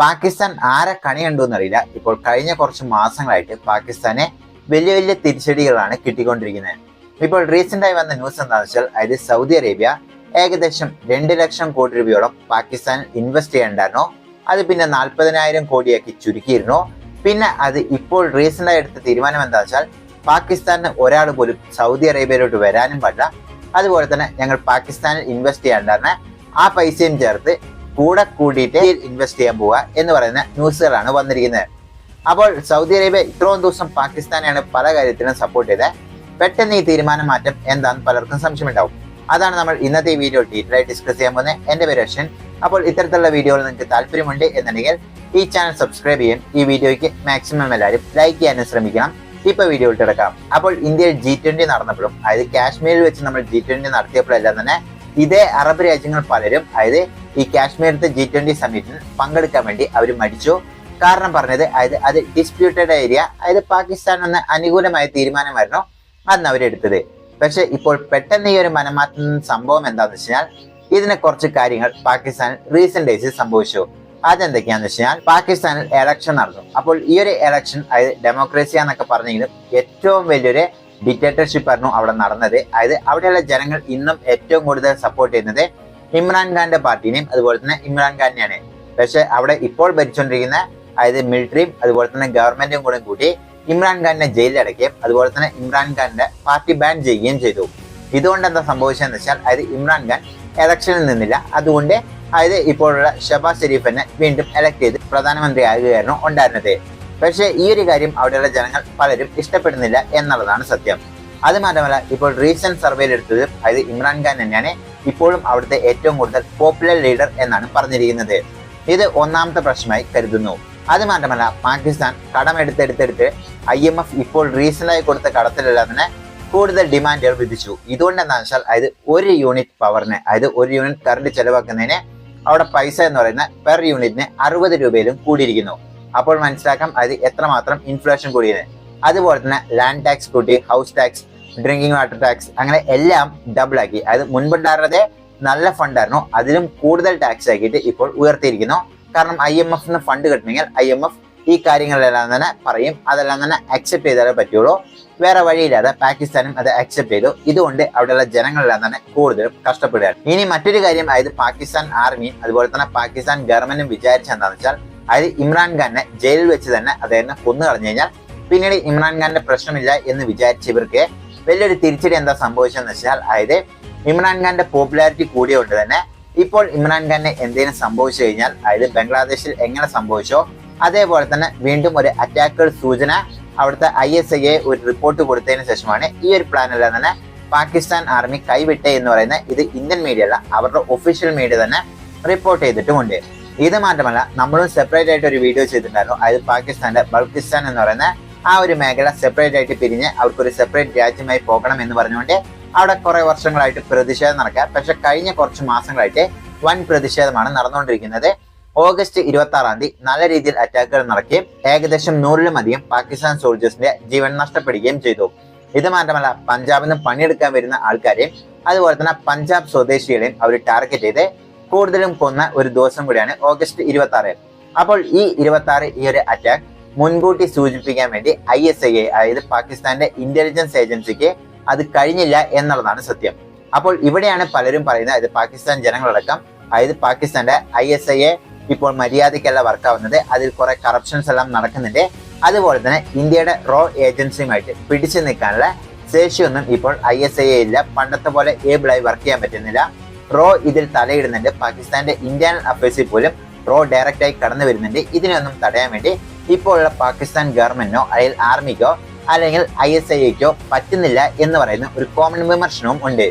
പാകിസ്ഥാൻ ആരെ കണി കണ്ടു എന്നറിയില്ല. ഇപ്പോൾ കഴിഞ്ഞ കുറച്ച് മാസങ്ങളായിട്ട് പാകിസ്ഥാനെ വലിയ വലിയ തിരിച്ചടികളാണ് കിട്ടിക്കൊണ്ടിരിക്കുന്നത്. ഇപ്പോൾ റീസെന്റ് ആയി വന്ന ന്യൂസ് എന്താണെന്ന് വെച്ചാൽ അതായത് സൗദി അറേബ്യ ഏകദേശം രണ്ട് ലക്ഷം കോടി രൂപയോളം പാകിസ്ഥാനിൽ ഇൻവെസ്റ്റ് ചെയ്യണ്ടായിരുന്നു അത് പിന്നെ നാൽപ്പതിനായിരം കോടിയാക്കി ചുരുക്കിയിരുന്നു. പിന്നെ അത് ഇപ്പോൾ റീസെന്റ് ആയി എടുത്ത തീരുമാനം എന്താ വെച്ചാൽ പാകിസ്ഥാനിന് ഒരാൾ പോലും സൗദി അറേബ്യയിലോട്ട് വരാനും പാടില്ല. അതുപോലെ തന്നെ ഞങ്ങൾ പാകിസ്ഥാനിൽ ഇൻവെസ്റ്റ് ചെയ്യാണ്ടായിരുന്ന ആ പൈസയും ചേർത്ത് കൂടെ കൂടിയിട്ട് ഇൻവെസ്റ്റ് ചെയ്യാൻ പോവുക എന്ന് പറയുന്ന ന്യൂസുകളാണ് വന്നിരിക്കുന്നത്. അപ്പോൾ സൗദി അറേബ്യ ഇത്രയും ദിവസം പാകിസ്ഥാനെയാണ് പല കാര്യത്തിലും സപ്പോർട്ട് ചെയ്തത്. പെട്ടെന്ന് ഈ തീരുമാനം മാറ്റം എന്താണെന്ന് പലർക്കും സംശയമുണ്ടാവും. അതാണ് നമ്മൾ ഇന്നത്തെ വീഡിയോ ഡീറ്റെയിൽ ഡിസ്കസ് ചെയ്യാൻ പോകുന്നത്. എന്റെ പേര് അശ്വൻ. അപ്പോൾ ഇത്തരത്തിലുള്ള വീഡിയോകൾ നിങ്ങൾക്ക് താല്പര്യമുണ്ട് എന്നുണ്ടെങ്കിൽ ഈ ചാനൽ സബ്സ്ക്രൈബ് ചെയ്യും. ഈ വീഡിയോയ്ക്ക് മാക്സിമം എല്ലാവരും ലൈക്ക് ചെയ്യാനും ശ്രമിക്കണം. ഇപ്പൊ വീഡിയോ ഇട്ടെടുക്കാം അപ്പോൾ ഇന്ത്യയിൽ ജി ട്വന്റി നടന്നപ്പോഴും അതായത് കാശ്മീരിൽ വെച്ച് നമ്മൾ ജി ട്വന്റി നടത്തിയപ്പോഴെല്ലാം തന്നെ ഇതേ അറബ് രാജ്യങ്ങൾ പലരും അതായത് ഈ കാശ്മീരത്തെ ജി ട്വന്റി സമ്മിറ്റിൽ പങ്കെടുക്കാൻ വേണ്ടി അവർ മടിച്ചു. കാരണം പറഞ്ഞത് അതായത് അത് ഡിസ്പ്യൂട്ടഡ് ഏരിയ അതായത് പാകിസ്ഥാൻ എന്ന അനുകൂലമായ തീരുമാനമായിരുന്നു അന്ന് അവരെടുത്തത്. പക്ഷെ ഇപ്പോൾ പെട്ടെന്ന് ഈ ഒരു മനമാറ്റുന്ന സംഭവം എന്താന്ന് വെച്ചാൽ ഇതിനെ കുറച്ച് കാര്യങ്ങൾ പാകിസ്ഥാനിൽ റീസെന്റ് ഡേയ്സിൽ സംഭവിച്ചു. അതെന്തൊക്കെയാന്ന് വെച്ചാൽ പാകിസ്ഥാനിൽ എലക്ഷൻ നടന്നു. അപ്പോൾ ഈ ഒരു എലക്ഷൻ അതായത് ഡെമോക്രസി എന്നൊക്കെ പറഞ്ഞെങ്കിലും ഏറ്റവും വലിയൊരു ഡിക്റ്റേറ്റർഷിപ്പ് ആയിരുന്നു അവിടെ നടന്നത്. അതായത് അവിടെയുള്ള ജനങ്ങൾ ഇന്നും ഏറ്റവും കൂടുതൽ സപ്പോർട്ട് ചെയ്യുന്നത് ഇമ്രാൻഖാന്റെ പാർട്ടിനെയും അതുപോലെ തന്നെ ഇമ്രാൻഖാനെയാണ് പക്ഷെ അവിടെ ഇപ്പോൾ ഭരിച്ചുകൊണ്ടിരിക്കുന്ന അതായത് മിലിറ്ററിയും അതുപോലെ തന്നെ ഗവൺമെന്റും കൂടെ കൂട്ടി ഇമ്രാൻഖാനെ ജയിലിലടക്കുകയും അതുപോലെ തന്നെ ഇമ്രാൻഖാന്റെ പാർട്ടി ബാൻ ചെയ്യുകയും ചെയ്തു. ഇതുകൊണ്ട് എന്താ സംഭവിച്ചതെന്ന് വെച്ചാൽ അതായത് ഇമ്രാൻഖാൻ എലക്ഷനിൽ നിന്നില്ല. അതുകൊണ്ട് അതായത് ഇപ്പോഴുള്ള ഷബാസ് ഷെരീഫിനെ വീണ്ടും എലക്ട് ചെയ്ത് പ്രധാനമന്ത്രി ആകുകയായിരുന്നു ഉണ്ടായിരുന്നത്. പക്ഷേ ഈ ഒരു കാര്യം അവിടെയുള്ള ജനങ്ങൾ പലരും ഇഷ്ടപ്പെടുന്നില്ല എന്നുള്ളതാണ് സത്യം. അത് മാത്രമല്ല ഇപ്പോൾ റീസെന്റ് സർവേയിൽ എടുത്തത് അതായത് ഇമ്രാൻഖാൻ തന്നെയാണ്. ഇപ്പോഴും അവിടുത്തെ ഏറ്റവും കൂടുതൽ പോപ്പുലർ ലീഡർ എന്നാണ് പറഞ്ഞിരിക്കുന്നത്. ഇത് ഒന്നാമത്തെ പ്രശ്നമായി കരുതുന്നു. അത് മാത്രമല്ല പാകിസ്ഥാൻ കടമെടുത്തെടുത്തെടുത്ത് ഐ എം എഫ് ഇപ്പോൾ റീസെന്റായി കൊടുത്ത കടത്തിലെല്ലാം തന്നെ കൂടുതൽ ഡിമാൻഡുകൾ വിധിച്ചു. ഇതുകൊണ്ട് എന്താണെന്ന് വെച്ചാൽ അതായത് ഒരു യൂണിറ്റ് പവറിന് അതായത് ഒരു യൂണിറ്റ് കറണ്ട് ചെലവാക്കുന്നതിന് അവിടെ പൈസ എന്ന് പറയുന്ന പെർ യൂണിറ്റിന് അറുപത് രൂപയിലും കൂടിയിരിക്കുന്നു. അപ്പോൾ മനസ്സിലാക്കാം അത് എത്രമാത്രം ഇൻഫ്ലേഷൻ കൂടിയത് അതുപോലെ തന്നെ ലാൻഡ് ടാക്സ് കൂട്ടി house tax drinking water tax അങ്ങനെ എല്ലാം ഡബിൾ ആക്കി. അത് മുൻപുണ്ടായിരുന്നത് നല്ല ഫണ്ടായിരുന്നു അതിലും കൂടുതൽ ടാക്സ് ആക്കിയിട്ട് ഇപ്പോൾ ഉയർത്തിയിരിക്കുന്നു. കാരണം ഐ എം എഫിന് ഫണ്ട് കിട്ടണമെങ്കിൽ ഐ എം എഫ് ഈ കാര്യങ്ങളെല്ലാം തന്നെ പറയും. അതെല്ലാം തന്നെ അക്സെപ്റ്റ് ചെയ്താലേ പറ്റുള്ളൂ. വേറെ വഴിയില്ലാതെ പാകിസ്ഥാനും അത് അക്സെപ്റ്റ് ചെയ്തു. ഇതുകൊണ്ട് അവിടെയുള്ള ജനങ്ങളെല്ലാം തന്നെ കൂടുതലും കഷ്ടപ്പെടുകയാണ്. ഇനി മറ്റൊരു കാര്യം അതായത് പാകിസ്ഥാൻ ആർമിയും അതുപോലെ തന്നെ പാകിസ്ഥാൻ ഗവൺമെന്റും വിചാരിച്ചെന്താണെന്ന് വെച്ചാൽ അതായത് ഇമ്രാൻഖാനെ ജയിലിൽ വെച്ച് തന്നെ അദ്ദേഹത്തിനെ കൊന്നു കളഞ്ഞു കഴിഞ്ഞാൽ പിന്നീട് ഇമ്രാൻഖാന്റെ പ്രശ്നമില്ല എന്ന് വിചാരിച്ച ഇവർക്ക് വലിയൊരു തിരിച്ചടി എന്താ സംഭവിച്ചതെന്ന് വെച്ചാൽ അതായത് ഇമ്രാൻഖാന്റെ പോപ്പുലാരിറ്റി കൂടിയതുകൊണ്ട് തന്നെ ഇപ്പോൾ ഇമ്രാൻഖാനെ എന്തെങ്കിലും സംഭവിച്ചു കഴിഞ്ഞാൽ അതായത് ബംഗ്ലാദേശിൽ എങ്ങനെ സംഭവിച്ചോ അതേപോലെ തന്നെ വീണ്ടും ഒരു അറ്റാക്കുകൾ സൂചന അവിടുത്തെ ഐ എസ് ഐ ഒരു റിപ്പോർട്ട് കൊടുത്തതിന് ശേഷമാണ് ഈ ഒരു പ്ലാൻ എല്ലാം തന്നെ പാകിസ്ഥാൻ ആർമി കൈവിട്ടേ എന്ന് പറയുന്ന ഇത് ഇന്ത്യൻ മീഡിയ അല്ല അവരുടെ ഒഫീഷ്യൽ മീഡിയ തന്നെ റിപ്പോർട്ട് ചെയ്തിട്ടുമുണ്ട്. ഇത് മാത്രമല്ല നമ്മളും സെപ്പറേറ്റ് ആയിട്ട് ഒരു വീഡിയോ ചെയ്തിട്ടുണ്ടായിരുന്നു. അതായത് പാകിസ്ഥാന്റെ ബൾക്കിസ്ഥാൻ എന്ന് പറയുന്ന ആ ഒരു മേഖല സെപ്പറേറ്റ് ആയിട്ട് പിരിഞ്ഞ് അവർക്കൊരു സെപ്പറേറ്റ് രാജ്യമായി പോകണം എന്ന് പറഞ്ഞുകൊണ്ട് അവിടെ കുറെ വർഷങ്ങളായിട്ട് പ്രതിഷേധം നടക്കുക. പക്ഷെ കഴിഞ്ഞ കുറച്ച് മാസങ്ങളായിട്ട് വൻ പ്രതിഷേധമാണ് നടന്നുകൊണ്ടിരിക്കുന്നത്. ഓഗസ്റ്റ് ഇരുപത്തി ആറാം തീയതി നല്ല രീതിയിൽ അറ്റാക്കുകൾ നടക്കുകയും ഏകദേശം നൂറിലും അധികം പാകിസ്ഥാൻ സോൾജേഴ്സിന്റെ ജീവൻ നഷ്ടപ്പെടുകയും ചെയ്തു. ഇത് മാത്രമല്ല പഞ്ചാബിൽ നിന്ന് പണിയെടുക്കാൻ വരുന്ന ആൾക്കാരെയും അതുപോലെ തന്നെ പഞ്ചാബ് സ്വദേശികളെയും അവർ ടാർഗറ്റ് ചെയ്ത് കൂടുതലും കൊന്ന ഒരു ദിവസം കൂടിയാണ് ഓഗസ്റ്റ് ഇരുപത്തി ആറ് അപ്പോൾ ഈ ഇരുപത്തി ആറ് ഈ ഒരു അറ്റാക്ക് മുൻകൂട്ടി സൂചിപ്പിക്കാൻ വേണ്ടി ഐ എസ് ഐ അതായത് പാകിസ്ഥാന്റെ ഇന്റലിജൻസ് ഏജൻസിക്ക് അത് കഴിഞ്ഞില്ല എന്നുള്ളതാണ് സത്യം. അപ്പോൾ ഇവിടെയാണ് പലരും പറയുന്നത് അതായത് പാകിസ്ഥാൻ ജനങ്ങളടക്കം അതായത് പാകിസ്ഥാന്റെ ഐ എസ് ഐ ഇപ്പോൾ മര്യാദയ്ക്കല്ല വർക്കാവുന്നത് അതിൽ കുറെ കറപ്ഷൻസ് എല്ലാം നടക്കുന്നുണ്ട്. അതുപോലെ തന്നെ ഇന്ത്യയുടെ റോ ഏജൻസിയുമായിട്ട് പിടിച്ചു നിൽക്കാനുള്ള ശേഷിയൊന്നും ഇപ്പോൾ ഐ എസ് ഐ ഇല്ല. പണ്ടത്തെ പോലെ ഏബിളായി വർക്ക് ചെയ്യാൻ പറ്റുന്നില്ല. റോ ഇതിൽ തലയിടുന്നുണ്ട് പാകിസ്ഥാന്റെ ഇന്ത്യൻ അഫയേഴ്സിൽ പോലും റോ ഡയറക്റ്റ് ആയി കടന്നു വരുന്നുണ്ട്. ഇതിനൊന്നും തടയാൻ വേണ്ടി ഇപ്പോഴുള്ള പാകിസ്ഥാൻ ഗവൺമെന്റിനോ അല്ലെങ്കിൽ ആർമിക്കോ അല്ലെങ്കിൽ ഐ എസ് ഐക്കോ പറ്റുന്നില്ല എന്ന് പറയുന്ന ഒരു കോമൺ വിമർശനവും ഉണ്ട്.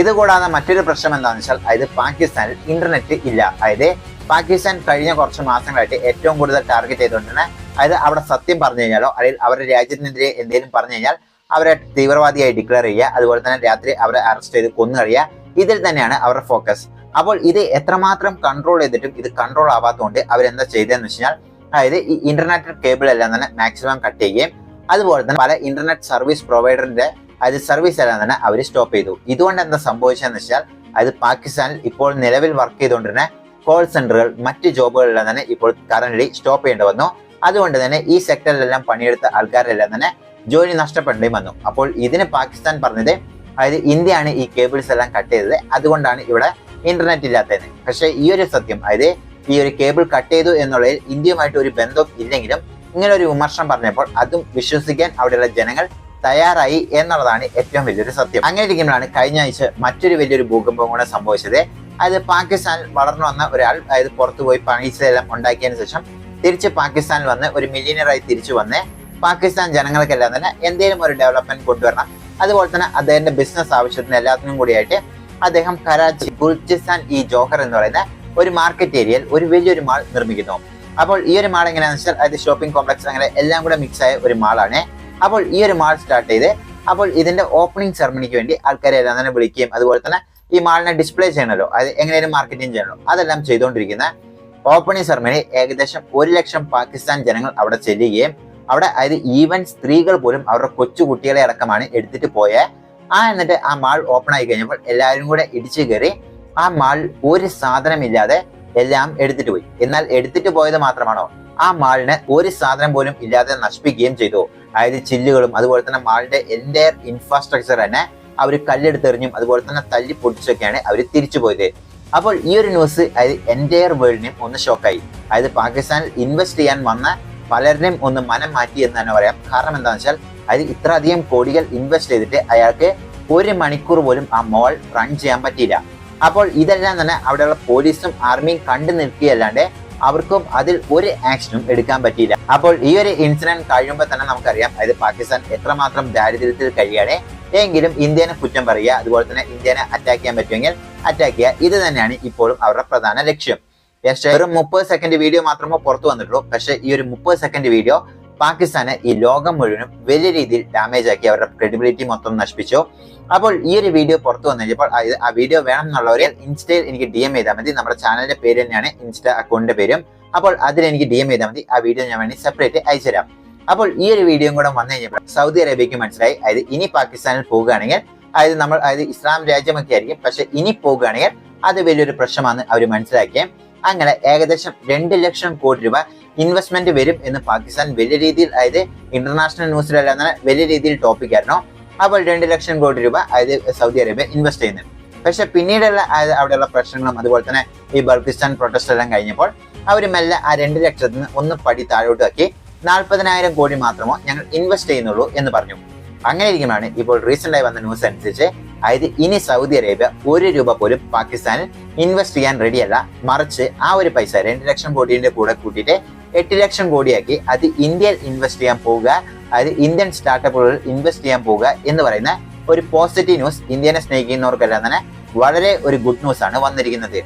ഇതുകൂടാതെ മറ്റൊരു പ്രശ്നം എന്താണെന്ന് വെച്ചാൽ അതായത് പാകിസ്ഥാനിൽ ഇന്റർനെറ്റ് ഇല്ല. അതായത് പാകിസ്ഥാൻ കഴിഞ്ഞ കുറച്ച് മാസങ്ങളായിട്ട് ഏറ്റവും കൂടുതൽ ടാർഗറ്റ് ചെയ്തുകൊണ്ടിരുന്ന അതായത് അവിടെ സത്യം പറഞ്ഞു കഴിഞ്ഞാലോ അല്ലെങ്കിൽ അവരുടെ രാജ്യത്തിനെതിരെ എന്തെങ്കിലും പറഞ്ഞു കഴിഞ്ഞാൽ അവരെ തീവ്രവാദിയായി ഡിക്ലെയർ ചെയ്യുക അതുപോലെ തന്നെ രാത്രി അവരെ അറസ്റ്റ് ചെയ്ത് കൊന്നു കഴിയുക ഇതിൽ തന്നെയാണ് അവരുടെ ഫോക്കസ് അപ്പോൾ ഇത് എത്രമാത്രം കൺട്രോൾ ചെയ്തിട്ടും ഇത് കൺട്രോൾ ആവാത്തതുകൊണ്ട് അവരെന്താ ചെയ്തതെന്ന് വെച്ചാൽ അതായത് ഈ ഇന്റർനെറ്റ് കേബിൾ എല്ലാം തന്നെ മാക്സിമം കട്ട് ചെയ്യുകയും അതുപോലെ തന്നെ പല ഇന്റർനെറ്റ് സർവീസ് പ്രൊവൈഡറിന്റെ അതായത് സർവീസ് എല്ലാം തന്നെ അവർ സ്റ്റോപ്പ് ചെയ്തു. ഇതുകൊണ്ട് എന്താ സംഭവിച്ചതെന്ന് വെച്ചാൽ അതായത് പാകിസ്ഥാനിൽ ഇപ്പോൾ നിലവിൽ വർക്ക് ചെയ്തുകൊണ്ടിരുന്ന കോൾ സെന്ററുകൾ മറ്റ് ജോബുകളെല്ലാം തന്നെ ഇപ്പോൾ കറന്റ് സ്റ്റോപ്പ് ചെയ്യേണ്ടി വന്നു. അതുകൊണ്ട് തന്നെ ഈ സെക്ടറിലെല്ലാം പണിയെടുത്ത ആൾക്കാരെല്ലാം തന്നെ ജോലി നഷ്ടപ്പെടേണ്ടി വന്നു. അപ്പോൾ ഇതിന് പാകിസ്ഥാൻ പറഞ്ഞത് അതായത് ഇന്ത്യയാണ് ഈ കേബിൾസ് എല്ലാം കട്ട് ചെയ്തത്. അതുകൊണ്ടാണ് ഇവിടെ ഇന്റർനെറ്റ് ഇല്ലാത്തത്. പക്ഷേ ഈ ഒരു സത്യം അതായത് ഈ ഒരു കേബിൾ കട്ട് ചെയ്തു എന്നുള്ളതിൽ ഇന്ത്യയുമായിട്ട് ഒരു ബന്ധം ഇല്ലെങ്കിലും ഇങ്ങനെ ഒരു വിമർശനം പറഞ്ഞപ്പോൾ അതും വിശ്വസിക്കാൻ അവിടെയുള്ള ജനങ്ങൾ തയ്യാറായി എന്നുള്ളതാണ് ഏറ്റവും വലിയൊരു സത്യം. അങ്ങനെ ഇരിക്കുമ്പോഴാണ് കഴിഞ്ഞ ആഴ്ച മറ്റൊരു വലിയൊരു ഭൂകമ്പം കൂടെ സംഭവിച്ചത്. അത് പാകിസ്ഥാനിൽ വളർന്നു വന്ന ഒരാൾ അതായത് പുറത്തു പോയി പണിച്ചതെല്ലാം ഉണ്ടാക്കിയതിനു ശേഷം തിരിച്ച് പാകിസ്ഥാനിൽ വന്ന് ഒരു മില്യനറായി തിരിച്ചു വന്ന് പാകിസ്ഥാൻ ജനങ്ങൾക്കെല്ലാം തന്നെ എന്തെങ്കിലും ഒരു ഡെവലപ്മെന്റ് കൊണ്ടുവരണം അതുപോലെ തന്നെ അദ്ദേഹത്തിന്റെ ബിസിനസ് ആവശ്യത്തിന് എല്ലാത്തിനും കൂടിയായിട്ട് അദ്ദേഹം കറാച്ചി ഗുൽജിസ്ഥാൻ ഈ ജോഹർ എന്ന് പറയുന്ന ഒരു മാർക്കറ്റ് ഏരിയയിൽ ഒരു വലിയൊരു മാൾ നിർമ്മിക്കുന്നു. അപ്പോൾ ഈ ഒരു മാൾ എങ്ങനെയാണെന്ന് വെച്ചാൽ അതായത് ഷോപ്പിംഗ് കോംപ്ലക്സ് അങ്ങനെ എല്ലാം കൂടെ മിക്സ് ആയ ഒരു മാളാണ് അപ്പോൾ ഈ ഒരു മാൾ സ്റ്റാർട്ട് ചെയ്ത് അപ്പോൾ ഇതിന്റെ ഓപ്പണിംഗ് സെറമണിക്ക് വേണ്ടി ആൾക്കാരെ എല്ലാം തന്നെ വിളിക്കുകയും അതുപോലെ തന്നെ ഈ മാളിനെ ഡിസ്പ്ലേ ചെയ്യണല്ലോ അത് എങ്ങനെയും മാർക്കറ്റിംഗ് ചെയ്യണമല്ലോ. അതെല്ലാം ചെയ്തുകൊണ്ടിരിക്കുന്ന ഓപ്പണിംഗ് സെറമണി ഏകദേശം ഒരു ലക്ഷം പാകിസ്ഥാൻ ജനങ്ങൾ അവിടെ ചെല്ലുകയും അവിടെ അതായത് ഈവൻ സ്ത്രീകൾ പോലും അവരുടെ കൊച്ചുകുട്ടികളെ അടക്കമാണ് എടുത്തിട്ട് പോയ. ആ എന്നിട്ട് ആ മാൾ ഓപ്പൺ ആയി കഴിഞ്ഞപ്പോൾ എല്ലാവരും കൂടെ ഇടിച്ചു കയറി ആ മാൾ ഒരു സാധനമില്ലാതെ എല്ലാം എടുത്തിട്ട് പോയി. എന്നാൽ എടുത്തിട്ട് പോയത് മാത്രമാണോ? ആ മാളിന് ഒരു സാധനം പോലും ഇല്ലാതെ നശിപ്പിക്കുകയും ചെയ്തു. അതായത് ചില്ലുകളും അതുപോലെ തന്നെ മാളിന്റെ എന്റയർ ഇൻഫ്രാസ്ട്രക്ചർ തന്നെ അവർ കല്ലെടുത്തെറിഞ്ഞും അതുപോലെ തന്നെ തല്ലി പൊടിച്ചൊക്കെയാണ് അവർ തിരിച്ചു പോയത്. അപ്പോൾ ഈ ഒരു ന്യൂസ് അതായത് എന്റയർ വേൾഡിനും ഒന്ന് ഷോക്കായി അതായത് പാകിസ്ഥാനിൽ ഇൻവെസ്റ്റ് ചെയ്യാൻ വന്ന പലരുടെയും ഒന്ന് മനം മാറ്റി എന്ന് തന്നെ പറയാം. കാരണം എന്താണെന്ന് വെച്ചാൽ അതിൽ ഇത്രയധികം കോടികൾ ഇൻവെസ്റ്റ് ചെയ്തിട്ട് അയാൾക്ക് ഒരു മണിക്കൂർ പോലും ആ മോൾ റൺ ചെയ്യാൻ പറ്റിയില്ല. അപ്പോൾ ഇതെല്ലാം തന്നെ അവിടെയുള്ള പോലീസും ആർമിയും കണ്ടു നിൽക്കുകയല്ലാണ്ട് അവർക്കും അതിൽ ഒരു ആക്ഷനും എടുക്കാൻ പറ്റിയില്ല. അപ്പോൾ ഈ ഒരു ഇൻസിഡന്റ് കഴിയുമ്പോൾ തന്നെ നമുക്കറിയാം അതായത് പാകിസ്ഥാൻ എത്രമാത്രം ദാരിദ്ര്യത്തിൽ കഴിയാണ്. എങ്കിലും ഇന്ത്യനെ കുറ്റം പറയുക അതുപോലെ തന്നെ ഇന്ത്യനെ അറ്റാക്ക് ചെയ്യാൻ പറ്റുമെങ്കിൽ അറ്റാക്ക് ചെയ്യുക ഇത് തന്നെയാണ് ഇപ്പോഴും അവരുടെ പ്രധാന ലക്ഷ്യം. പക്ഷേ വെറും മുപ്പത് സെക്കൻഡ് വീഡിയോ മാത്രമേ പുറത്തു വന്നിട്ടുള്ളൂ. പക്ഷേ ഈ ഒരു മുപ്പത് സെക്കൻഡ് വീഡിയോ പാകിസ്ഥാന് ഈ ലോകം മുഴുവനും വലിയ രീതിയിൽ ഡാമേജ് ആക്കി അവരുടെ ക്രെഡിബിലിറ്റി മൊത്തം നശിപ്പിച്ചു. അപ്പോൾ ഈ ഒരു വീഡിയോ പുറത്തു വന്നു കഴിഞ്ഞപ്പോൾ ആ- വീഡിയോ വേണം എന്നുള്ളവരെ ഇൻസ്റ്റയിൽ എനിക്ക് ഡി എം ചെയ്താൽ മതി. നമ്മുടെ ചാനലിന്റെ പേര് തന്നെയാണ് ഇൻസ്റ്റ അക്കൗണ്ടിന്റെ പേരും. അപ്പോൾ അതിൽ എനിക്ക് ഡി എം ചെയ്താൽ മതി. ആ വീഡിയോ ഞാൻ വേണ്ടി സെപ്പറേറ്റ് അയച്ചുതരാം അപ്പോൾ ഈ ഒരു വീഡിയോ കൂടെ വന്നു കഴിഞ്ഞപ്പോൾ സൗദി അറേബ്യക്ക് മനസ്സിലായി. അതായത് ഇനി പാകിസ്ഥാനിൽ പോവുകയാണെങ്കിൽ അതായത് നമ്മൾ അതായത് ഇസ്ലാം രാജ്യമൊക്കെ ആയിരിക്കും. പക്ഷെ ഇനി പോവുകയാണെങ്കിൽ അത് വലിയൊരു പ്രശ്നമാണ് അവർ മനസ്സിലാക്കിയ. അങ്ങനെ ഏകദേശം രണ്ട് ലക്ഷം കോടി രൂപ ഇൻവെസ്റ്റ്മെന്റ് വരും എന്ന് പാകിസ്ഥാൻ വലിയ രീതിയിൽ അതായത് ഇന്റർനാഷണൽ ന്യൂസിലെല്ലാം വലിയ രീതിയിൽ ടോപ്പിക് ആയിരുന്നു. അപ്പോൾ രണ്ട് ലക്ഷം കോടി രൂപ അതായത് സൗദി അറേബ്യ ഇൻവെസ്റ്റ് ചെയ്യുന്നുണ്ട്. പക്ഷെ പിന്നീടുള്ള അവിടെയുള്ള പ്രശ്നങ്ങളും അതുപോലെ തന്നെ ഈ ബൾക്കിസ്ഥാൻ പ്രൊട്ടസ്റ്റ് എല്ലാം കഴിഞ്ഞപ്പോൾ അവർ മെല്ലെ ആ രണ്ട് ലക്ഷത്തിൽ നിന്ന് ഒന്ന് പടി താഴോട്ട് ആക്കി നാൽപ്പതിനായിരം കോടി മാത്രമോ ഞങ്ങൾ ഇൻവെസ്റ്റ് ചെയ്യുന്നുള്ളൂ എന്ന് പറഞ്ഞു. അങ്ങനെ ഇരിക്കുമ്പോഴാണ് ഇപ്പോൾ റീസെന്റ് ആയി വന്ന ന്യൂസ് അനുസരിച്ച് അതായത് ഇനി സൗദി അറേബ്യ ഒരു രൂപ പോലും പാകിസ്ഥാനിൽ ഇൻവെസ്റ്റ് ചെയ്യാൻ റെഡിയല്ല മറിച്ച് ആ ഒരു പൈസ രണ്ട് ലക്ഷം കോടിയുടെ കൂടെ കൂട്ടിയിട്ട് എട്ട് ലക്ഷം കോടിയാക്കി അത് ഇന്ത്യയിൽ ഇൻവെസ്റ്റ് ചെയ്യാൻ പോവുക. അതായത് ഇന്ത്യൻ സ്റ്റാർട്ടപ്പുകളിൽ ഇൻവെസ്റ്റ് ചെയ്യാൻ പോവുക എന്ന് പറയുന്ന ഒരു പോസിറ്റീവ് ന്യൂസ് ഇന്ത്യനെ സ്നേഹിക്കുന്നവർക്കെല്ലാം തന്നെ വളരെ ഒരു ഗുഡ് ന്യൂസ് ആണ് വന്നിരിക്കുന്നത്.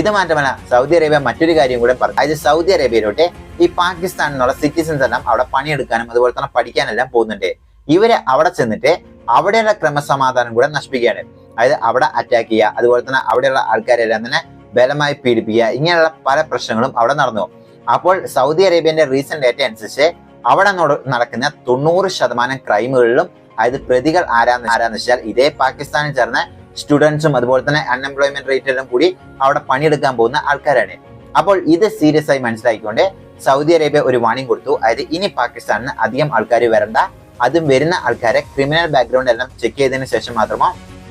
ഇത് മാത്രമല്ല സൗദി അറേബ്യ മറ്റൊരു കാര്യം കൂടെ പറഞ്ഞു അതായത് സൗദി അറേബ്യയിലോട്ട് ഈ പാകിസ്ഥാനിലുള്ള എന്നുള്ള സിറ്റിസൺസ് എല്ലാം അവിടെ പണിയെടുക്കാനും അതുപോലെ തന്നെ പഠിക്കാനെല്ലാം പോകുന്നുണ്ട്. ഇവർ അവിടെ ചെന്നിട്ട് അവിടെയുള്ള ക്രമസമാധാനം കൂടെ നശിപ്പിക്കുകയാണ്. അതായത് അവിടെ അറ്റാക്ക് ചെയ്യുക അതുപോലെ തന്നെ അവിടെയുള്ള ആൾക്കാരെല്ലാം തന്നെ ബലമായി പീഡിപ്പിക്കുക ഇങ്ങനെയുള്ള പല പ്രശ്നങ്ങളും അവിടെ നടന്നു. അപ്പോൾ സൗദി അറേബ്യന്റെ റീസെന്റ് ഡേറ്റ അനുസരിച്ച് അവിടെ നടക്കുന്ന തൊണ്ണൂറ് ശതമാനം ക്രൈമുകളിലും അതായത് പ്രതികൾ ആരാന്ന് ആരാന്ന് വെച്ചാൽ ഇതേ പാകിസ്ഥാനിൽ ചേർന്ന സ്റ്റുഡൻസും അതുപോലെ തന്നെ അൺഎംപ്ലോയ്മെന്റ് റേറ്റ് എല്ലാം കൂടി അവിടെ പണിയെടുക്കാൻ പോകുന്ന ആൾക്കാരാണ്. അപ്പോൾ ഇത് സീരിയസ് ആയി മനസ്സിലാക്കിക്കൊണ്ട് സൗദി അറേബ്യ ഒരു വാണിംഗ് കൊടുത്തു. അതായത് ഇനി പാകിസ്ഥാനിന് അധികം ആൾക്കാർ വരണ്ട. അതും വരുന്ന ആൾക്കാരെ ക്രിമിനൽ ബാക്ക്ഗ്രൗണ്ട് എല്ലാം ചെക്ക് ചെയ്തതിന് ശേഷം മാത്രമോ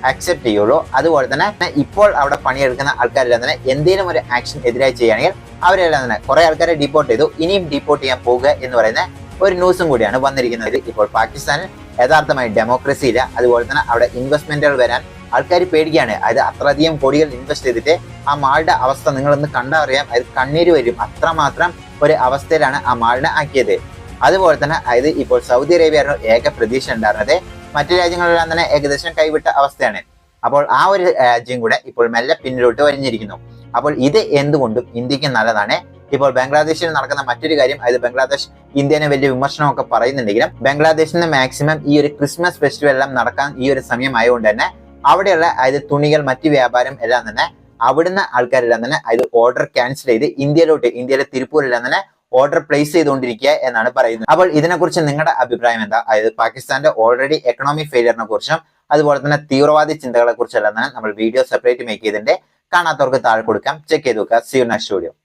അക്സെപ്റ്റ് ചെയ്യുള്ളൂ. അതുപോലെ തന്നെ ഇപ്പോൾ അവിടെ പണിയെടുക്കുന്ന ആൾക്കാരെല്ലാം തന്നെ എന്തെങ്കിലും ഒരു ആക്ഷൻ എതിരായി ചെയ്യുകയാണെങ്കിൽ അവരെല്ലാം തന്നെ കുറെ ആൾക്കാരെ ഡിപ്പോർട്ട് ചെയ്തു. ഇനിയും ഡിപ്പോർട്ട് ചെയ്യാൻ പോവുക എന്ന് പറയുന്ന ഒരു ന്യൂസും കൂടിയാണ് വന്നിരിക്കുന്നത്. ഇപ്പോൾ പാകിസ്ഥാനിൽ യഥാർത്ഥമായി ഡെമോക്രസി ഇല്ല. അതുപോലെ തന്നെ അവിടെ ഇൻവെസ്റ്റ്മെന്റുകൾ വരാൻ ആൾക്കാർ പേടിക്കുകയാണ്. അതായത് അത്രയധികം കോടികൾ ഇൻവെസ്റ്റ് ചെയ്തിട്ട് ആ മാളുടെ അവസ്ഥ നിങ്ങളൊന്ന് കണ്ടറിയാം. അത് കണ്ണീര് വരും. അത്രമാത്രം ഒരു അവസ്ഥയിലാണ് ആ മാളിനെ ആക്കിയത്. അതുപോലെ തന്നെ അതായത് ഇപ്പോൾ സൗദി അറേബ്യ ആയിരുന്നു ഏക പ്രതീക്ഷ ഉണ്ടായിരുന്നത്. മറ്റു രാജ്യങ്ങളെല്ലാം തന്നെ ഏകദേശം കൈവിട്ട അവസ്ഥയാണ്. അപ്പോൾ ആ ഒരു രാജ്യം കൂടെ ഇപ്പോൾ മെല്ലെ പിന്നിലോട്ട് വരഞ്ഞിരിക്കുന്നു അപ്പോൾ ഇത് എന്തുകൊണ്ടും ഇന്ത്യയ്ക്ക് നല്ലതാണ്. ഇപ്പോൾ ബംഗ്ലാദേശിൽ നടക്കുന്ന മറ്റൊരു കാര്യം അതായത് ബംഗ്ലാദേശ് ഇന്ത്യനെ വലിയ വിമർശനമൊക്കെ പറയുന്നുണ്ടെങ്കിലും ബംഗ്ലാദേശിൽ നിന്ന് മാക്സിമം ഈ ഒരു ക്രിസ്മസ് ഫെസ്റ്റിവൽ എല്ലാം നടക്കാൻ ഈ ഒരു സമയമായതുകൊണ്ട് തന്നെ അവിടെയുള്ള അതായത് തുണികൾ മറ്റ് വ്യാപാരം എല്ലാം തന്നെ അവിടുന്ന് ആൾക്കാരെല്ലാം തന്നെ അതായത് ഓർഡർ ക്യാൻസൽ ചെയ്ത് ഇന്ത്യയിലോട്ട് ഇന്ത്യയിലെ തിരുപ്പൂരെല്ലാം തന്നെ ഓർഡർ പ്ലേസ് ചെയ്തുകൊണ്ടിരിക്കുക എന്നാണ് പറയുന്നത്. അപ്പോൾ ഇതിനെക്കുറിച്ച് നിങ്ങളുടെ അഭിപ്രായം എന്താ? അതായത് പാകിസ്ഥാന്റെ ഓൾറെഡി എക്കണോമിക് ഫെയിലിയറിനെ കുറിച്ചും അതുപോലെ തന്നെ തീവ്രവാദി ചിന്തകളെ കുറിച്ചെല്ലാം നമ്മൾ വീഡിയോ സെപ്പറേറ്റ് മേക്ക് ചെയ്തിട്ടുണ്ട്. കാണാത്തവർക്ക് താഴെ കൊടുക്കാം. ചെക്ക് ചെയ്ത് നോക്കുക. C you next video